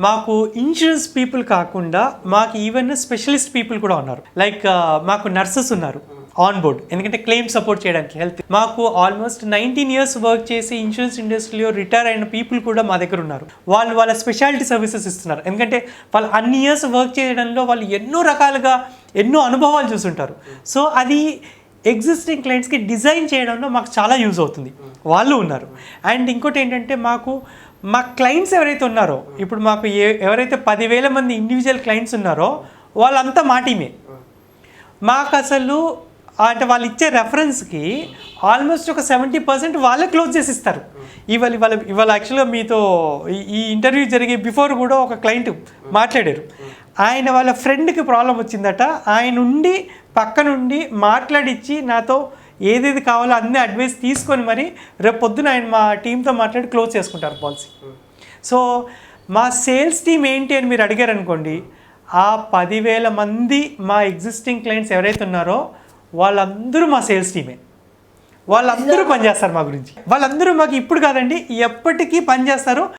మాకు insurance people కాకుండా మాకు ఈవెన్ స్పెషలిస్ట్ పీపుల్ కూడా ఉన్నారు. లైక్ uh, మాకు నర్సెస్ ఉన్నారు ఆన్ బోర్డ్ ఎందుకంటే క్లెయిమ్ సపోర్ట్ చేయడానికి హెల్త్ మాకు ఆల్మోస్ట్ నైన్టీన్ ఇయర్స్ వర్క్ చేసి ఇన్సూరెన్స్ ఇండస్ట్రీలో రిటైర్ అయిన పీపుల్ కూడా మా దగ్గర ఉన్నారు. వాళ్ళు వాళ్ళ స్పెషాలిటీ సర్వీసెస్ ఇస్తున్నారు. ఎందుకంటే వాళ్ళు అన్ని ఇయర్స్ వర్క్ చేయడంలో వాళ్ళు ఎన్నో రకాలుగా ఎన్నో అనుభవాలు చూసుంటారు. సో అది ఎగ్జిస్టింగ్ క్లయింట్స్కి డిజైన్ చేయడంలో మాకు చాలా యూజ్ అవుతుంది. వాళ్ళు ఉన్నారు. అండ్ ఇంకోటి ఏంటంటే మాకు మా క్లయింట్స్ ఎవరైతే ఉన్నారో ఇప్పుడు మాకు ఏ ఎవరైతే పదివేల మంది ఇండివిజువల్ క్లయింట్స్ ఉన్నారో వాళ్ళంతా మా టీమే మాకు అసలు అంటే వాళ్ళు ఇచ్చే రెఫరెన్స్కి ఆల్మోస్ట్ ఒక సెవెంటీ పర్సెంట్ వాళ్ళే క్లోజ్ చేసి ఇస్తారు ఇవాళ ఇవాళ ఇవాళ యాక్చువల్గా మీతో ఈ- ఇంటర్వ్యూ జరిగే బిఫోర్ కూడా ఒక క్లయింట్ మాట్లాడారు. ఆయన వాళ్ళ ఫ్రెండ్కి ప్రాబ్లం వచ్చిందట. ఆయన ఉండి పక్క నుండి మాట్లాడిచ్చి నాతో ఏదేది కావాలో అన్ని అడ్వైస్ తీసుకొని మరి రేపు పొద్దున ఆయన మా టీంతో మాట్లాడి క్లోజ్ చేసుకుంటారు పాలసీ సో మా సేల్స్ టీమ్ ఏంటి అని మీరు అడిగారు అనుకోండి ఆ పదివేల మంది మా ఎగ్జిస్టింగ్ క్లయింట్స్ ఎవరైతే ఉన్నారో వాళ్ళందరూ మా సేల్స్ టీమే. వాళ్ళందరూ పనిచేస్తారు మా గురించి. వాళ్ళందరూ మాకు ఇప్పుడు కాదండి ఎప్పటికీ పనిచేస్తారు.